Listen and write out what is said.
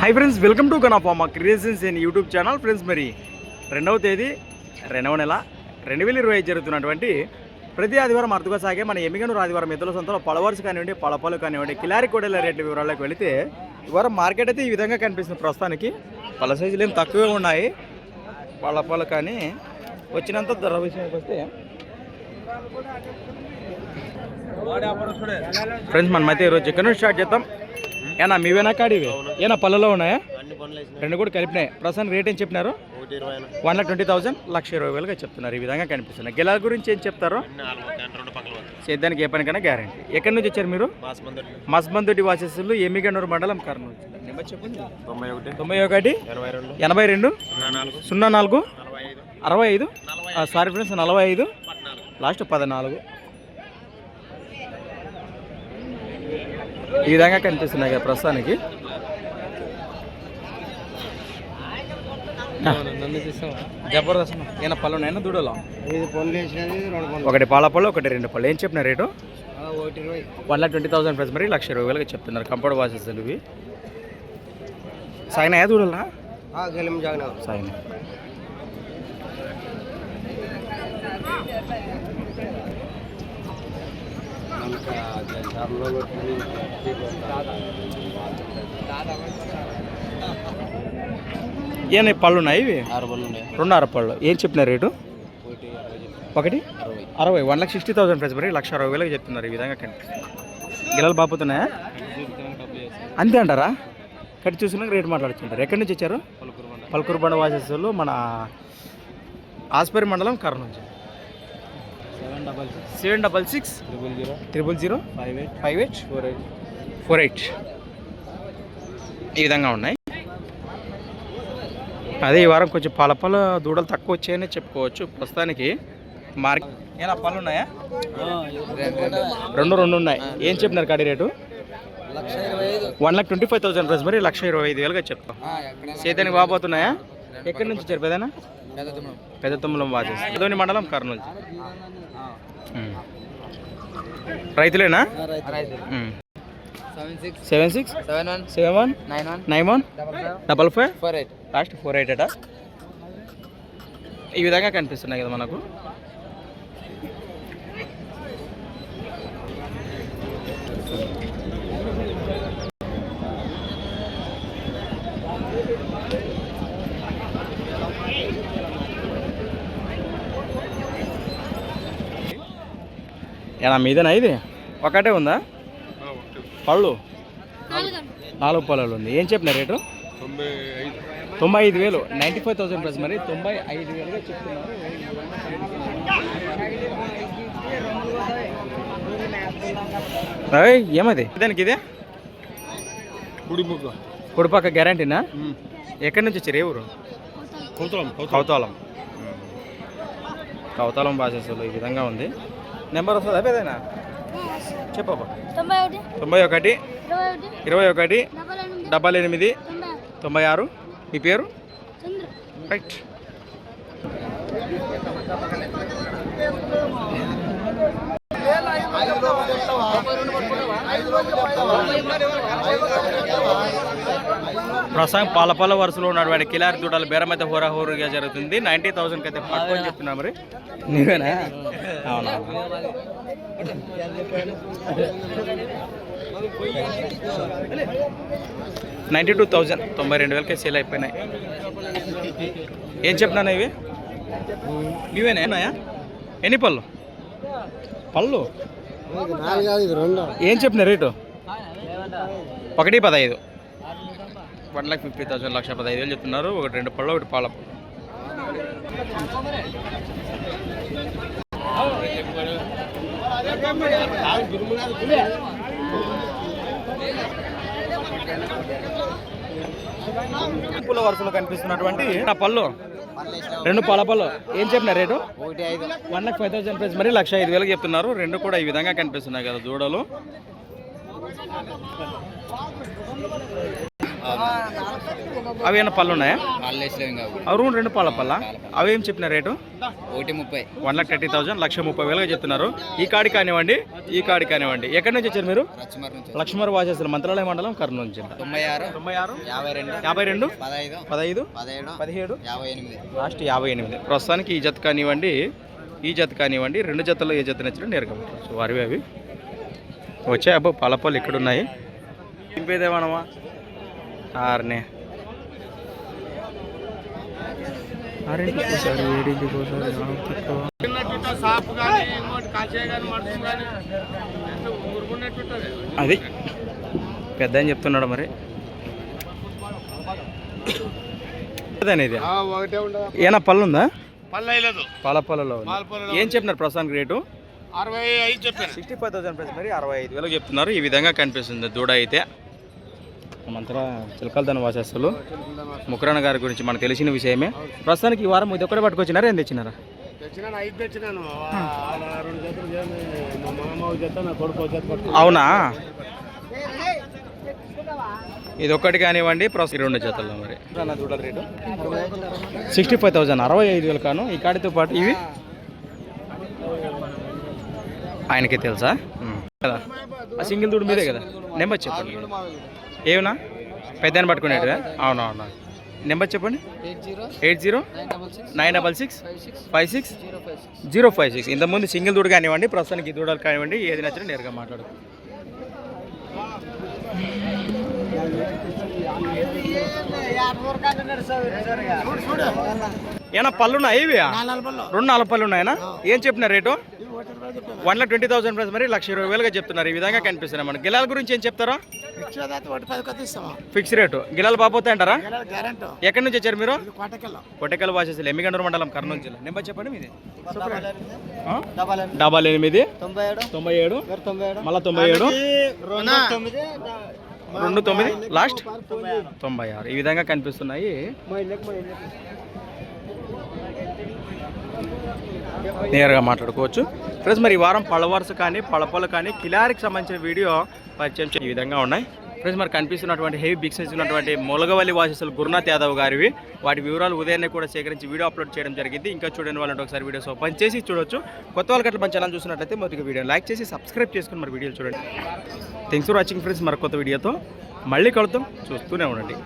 Hi friends welcome to గనాఫామా creations in YouTube channel friends మరి రెండవ తేదీ రెండవ నెల రెండు వేల ఇరవై ఐదు జరుగుతున్నటువంటి ప్రతి ఆదివారం అరుదుగా సాగే మన ఎమ్మిగనూరు ఆదివారం ఎద్దుల సొంతలో పలవర్స్ కానివ్వండి పలపలు కానివ్వండి కిలారి కోడెల రేట్ల వివరాలకు వెళితే ఇవాళ వారం మార్కెట్ అయితే ఈ విధంగా కనిపిస్తుంది ప్రస్తుతానికి. పల సైజులు ఏం తక్కువే ఉన్నాయి. పలపలు కానీ వచ్చినంత ధర విషయానికి వస్తే. ఫ్రెండ్స్ మనమైతే ఈరోజు చికెన్ స్టార్ట్ చేద్దాం. ఏనా మీవేనా కాడివి ఏనా పళ్ళలో ఉన్నాయా? రెండు కూడా కలిపినాయి. ప్రస్తుతానికి రేట్ ఏం చెప్పినారు? వన్ లాక్ ట్వంటీ థౌసండ్ లక్ష ఇరవై వేలుగా చెప్తున్నారు. ఈ విధంగా కనిపిస్తున్నాయి. గిలాల గురించి ఏం చెప్తారు? సేద్యానికి ఏ పనికైనా గ్యారంటీ ఎక్కడి నుంచి వచ్చారు మీరు? మస్బందుడి వాసస్సులు ఎమ్మిగన్నూరు మండలం కర్నూలు తొంభై ఒకటి. ఎనభై రెండు సున్నా నాలుగు. అరవై ఐదు. సారీ ఫ్రెండ్స్ నలభై ఐదు. లాస్ట్ పద్నాలుగు. ఈ విధంగా కనిపిస్తున్నాయి కదా ప్రస్తుతానికి. జబర్దస్త్ ఈయన పళ్ళు దూడలో? ఒకటి పాల పళ్ళు ఒకటి రెండు పళ్ళు. ఏం చెప్పిన rate? One lakh twenty thousand price మరి లక్ష ఇరవై వేలకి చెప్తున్నారు కంపౌండ్ వాసెస్ ఇవి సాగినాయా దూడలా? సాగినాయి. ఏనా పళ్ళు ఉన్నాయి ఇవి? ఉన్నాయి. రెండున్నర పళ్ళు. ఏం చెప్పిన రేటు? ఒకటి అరవై one lakh sixty thousand price మరి లక్ష అరవై వేలకు చెప్తున్నారు ఈ విధంగా గిల్లలు బాపుతున్నాయా అంతే అంటారా? కట్టి చూసినాక రేటు మాట్లాడుతుంటారు. ఎక్కడి నుంచి వచ్చారు? పలుకురు బండ వాసేసులు మన ఆస్పరి మండలం కర్నూలు నుంచి. Seven double six. Seven double six. Triple zero. Triple zero. Five eight. Five eight. Four eight. Four eight. ఈ విధంగా ఉన్నాయి. అదే ఈ వారం కొంచెం పలపల దూడలు తక్కువ వచ్చాయని చెప్పుకోవచ్చు. ప్రస్తుతానికి మార్కెట్ ఏనా పళ్ళు ఉన్నాయా? రెండు రెండు ఉన్నాయి. ఏం చెప్పినారు కాడి రేటు? లక్ష ఇరవై ఐదు one lakh twenty five thousand price మరి లక్ష ఇరవై ఐదు వేలుగా చెప్తాం. సేతానికి బాబోతున్నాయా ఎక్కడి నుంచి వచ్చారు పెదనా పెద్ద తుమ్మలం వాచేసి పెదోని మండలం Kurnool. రైతులేనా. Seven six. Seven one. Seven one? Nine one. Nine one? Double five. Double five? Four eight. Last four eight అట ఈ విధంగా కనిపిస్తున్నాయి కదా మనకు. ఏనా మీదేనా ఇది? ఒకటే ఉందా? పళ్ళు? నాలుగు. పళ్ళు ఉంది. ఏం చెప్పిన రేటు? తొంభై ఐదు. తొంభై ఐదు వేలు. నైంటీ ఫైవ్ థౌసండ్ ప్లస్ మరి తొంభై ఐదు వేలుగా చెప్తున్నారు. ఏయ్, ఏమది? దానికి ఇదే? కుడి ముక్క కుడిపక్క గ్యారంటీనా? ఎక్కడి నుంచి వచ్చారు? ఏ ఊరు? కౌతలం కౌతాలం. కౌతాలం. భాషలో ఈ విధంగా ఉంది. నెంబర్ వస్తుంది? అదేనా చెప్పబ్బా తొంభై ఒకటి. తొంభై ఒకటి ఇరవై ఒకటి. డబల్ ఎనిమిది. తొంభై ఆరు. మీ పేరు? చంద్ర. రైట్ ప్రస్తుతం పాలపాల వరుసలో ఉన్నటువంటి కిలారి దూడలు బేరం అయితే హోరాహోరుగా జరుగుతుంది. నైంటీ థౌసండ్కి అయితే పట్టుకొని చెప్తున్నా మరి. నీవేనా? అవునా? నైంటీ టూ థౌజండ్ తొంభై రెండు వేలకే సేల్ అయిపోయినాయి. ఏం చెప్పినాను ఇవి? ఇవేనా? ఉన్నాయా ఎన్ని పళ్ళు? పళ్ళు? నాలుగు కాదు ఇది రెండు. ఏం చెప్పిన రేటు? ఒకటి పదహైదు. వన్ లాక్ ఫిఫ్టీ థౌసండ్ లక్ష పదహైదు వేలు చెప్తున్నారు. ఒకటి రెండు పళ్ళు ఒకటి పాల. పూల వరుసలో కనిపిస్తున్నటువంటి ఆ పళ్ళు. రెండు పాల పళ్ళు. ఏం చెప్పిన rate? One lakh five thousand price. మరి లక్ష ఐదు వేలకు చెప్తున్నారు. రెండు కూడా ఈ విధంగా కనిపిస్తున్నాయి కదా దూడలు అవి ఏమైనా పళ్ళు ఉన్నాయా? అవి రెండు పళ్ళ? పళ్ళ. అవి ఏం చెప్పిన రేటు? ఒకటి ముప్పై. వన్ లాక్ థర్టీ థౌసండ్ లక్ష ముప్పై వేలుగా చెప్తున్నారు. ఈ కాడి కానివ్వండి ఈ కాడి కానివ్వండి. ఎక్కడి నుంచి వచ్చారు మీరు? లక్ష్మర్ వాసేస్తారు మంత్రాలయ మండలం కర్నూలు నుంచి తొంభై ఆరు తొంభై ఆరు యాభై రెండు యాభై రెండు పదహైదు పదిహేడు యాభై ఎనిమిది. లాస్ట్ యాభై ఎనిమిది. ప్రస్తుతానికి ఈ జత కానివ్వండి ఈ జత కానివ్వండి రెండు జతల్లో ఏ జత నచ్చినా నేరుగా పెట్టవచ్చు వారివి అవి. వచ్చాయి అబ్బో పాలపాలు ఇక్కడ ఉన్నాయి దింపేదేమనమా ఆరునే. అది పెద్ద అని చెప్తున్నాడు మరి? ఏనా పళ్ళు ఉందా. పళ్ళు పాల. పాలపొలలో ఏం చెప్పినారు ప్రస్తుతానికి రేటు? అరవై ఐదు చెప్పాను. Sixty five thousand price. మరి అరవై ఐదు వేలకు చెప్తున్నారు. ఈ విధంగా కనిపిస్తుంది. దూడ అయితే మంత్రా చిలకలదన వాసేస్తులు. ముకరణ గారి గురించి మనకు తెలిసిన విషయమే. ప్రస్తుతానికి ఈ వారం ఇది ఒక్కడే పట్టుకొచ్చినారా? ఏం తెచ్చినారా? అవునా? ఇది ఒక్కటి కానివ్వండి ప్రస్తుతం ఈ రెండు జతల్లో మరి. రేటు సిక్స్టీ ఫైవ్ థౌసండ్ అరవై ఐదు వేలు కాను. ఈ కాడితో పాటు ఇవి? ఆయనకే తెలుసా. కదా. ఆ సింగిల్ దూడు మీదే కదా? నెంబర్ చెప్పండి. ఏమన్నా పెద్ద పట్టుకునేట్టుగా అవునా అవునా నెంబర్ చెప్పండి. Eight zero nine double six five six zero five six. ఇంతకుముందు సింగిల్ దూడ కానివ్వండి ప్రస్తుతానికి దూడలు కానివ్వండి ఏది నచ్చినా నేరుగా మాట్లాడుకోండి ఏనా పళ్ళు ఉన్నాయి ఇవి రెండు నాలుగు పళ్ళు ఉన్నాయనా? ఏం చెప్పిన rate? One lakh twenty thousand price మరి లక్ష ఇరవై వేలుగా చెప్తున్నారు. ఈ విధంగా కనిపిస్తున్నాయి మనకి. గిలాల గురించి ఏం చెప్తారా? Fix rate. గిలాలు బాపోతే అంటారా? గ్యారెంటీ. ఎక్కడి నుంచి వచ్చారు మీరు? కొట్టెకల్ వాసేసి ఎమ్మిగండూరు మండలం కర్నూలు జిల్లా. నెంబర్ చెప్పండి మీది? డబల్ ఎనిమిది. తొంభై ఏడు. తొంభై ఏడు. తొంభై ఏడు. మళ్ళీ తొంభై ఏడు. రెండు తొమ్మిది? లాస్ట్ తొంభై ఆరు. ఈ విధంగా కనిపిస్తున్నాయి. నేరుగా మాట్లాడుకోవచ్చు. ఫ్రెండ్స్ మరి ఈ వారం పళ్ళ వరుస కానీ పళ్ళపళ్ళు కానీ కిలారికి సంబంధించిన వీడియో పరిచయం చే- ఈ విధంగా ఉన్నాయి. ఫ్రెండ్స్ మరి కనిపిస్తున్నటువంటి హెవీ బిగ్ సైజ్ ఉన్నటువంటి మొలగవల్లి వాసిస్తులు గురునాథ్ యాదవ్ గారివి. వాటి వివరాలు ఉదయాన్నే కూడా సేకరించి వీడియో అప్లోడ్ చేయడం జరిగింది. ఇంకా చూడని వాళ్ళంటే ఒకసారి వీడియోస్ ఓపెన్ చేసి చూడొచ్చు. కొత్త వాళ్ళకి అట్లా మన ఛానల్ చూసినట్లయితే మొదటి వీడియో లైక్ చేసి సబ్స్క్రైబ్ చేసుకుని మరి వీడియోలు చూడండి. థ్యాంక్స్ ఫర్ వాచింగ్ ఫ్రెండ్స్ మరి కొత్త వీడియోతో మళ్ళీ కలుద్దాం. చూస్తూనే ఉండండి.